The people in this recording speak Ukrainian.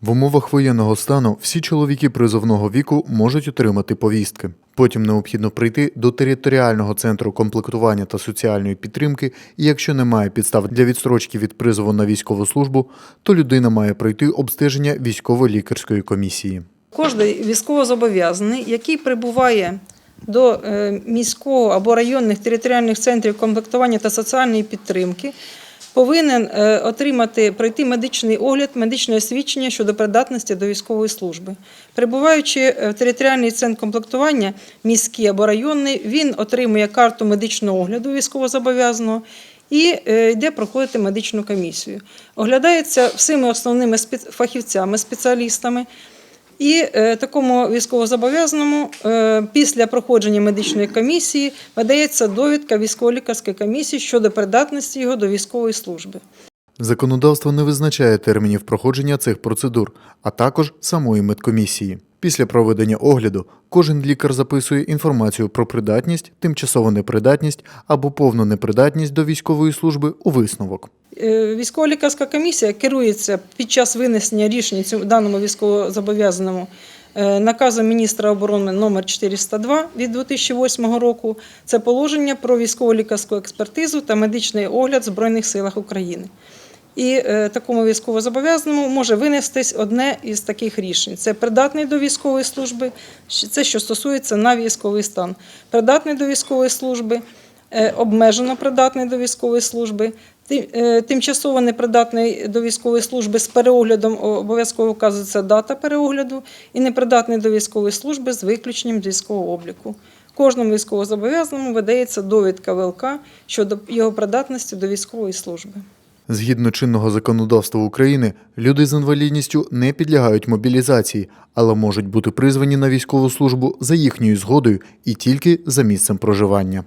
В умовах воєнного стану всі чоловіки призовного віку можуть отримати повістки. Потім необхідно прийти до територіального центру комплектування та соціальної підтримки, і якщо немає підстав для відстрочки від призову на військову службу, то людина має пройти обстеження військово-лікарської комісії. Кожен військовозобов'язаний, який прибуває до е, міського або районних територіальних центрів комплектування та соціальної підтримки, повинен е, отримати пройти медичний огляд, медичне освідчення щодо придатності до військової служби. Прибуваючи е, в територіальний центр комплектування, міський або районний, він отримує карту медичного огляду військовозобов'язаного і е, йде проходити медичну комісію. Оглядається всіми основними фахівцями, спеціалістами. І е, такому військовозобов'язаному е, після проходження медичної комісії видається довідка військово-лікарської комісії щодо придатності його до військової служби. Законодавство не визначає термінів проходження цих процедур, а також самої медкомісії. Після проведення огляду кожен лікар записує інформацію про придатність, тимчасову непридатність або повну непридатність до військової служби у висновок. Е, Військово-лікарська комісія керується під час винесення рішення цьому даному військовозобов'язаному е, наказом міністра оборони номер 402 від 2008 року. Це положення про військово-лікарську експертизу та медичний огляд в Збройних силах України. І е, такому військовозобов'язаному може винестись одне із таких рішень: це придатний до військової служби, це що стосується на військовий стан, придатний до військової служби, е, обмежено придатний до військової служби, е, тимчасово непридатний до військової служби з переоглядом обов'язково вказується дата переогляду, і непридатний до військової служби з виключенням військового обліку. Кожному військовозобов'язаному видається довідка ВЛК щодо його придатності до військової служби. Згідно чинного законодавства України, люди з інвалідністю не підлягають мобілізації, але можуть бути призвані на військову службу за їхньою згодою і тільки за місцем проживання.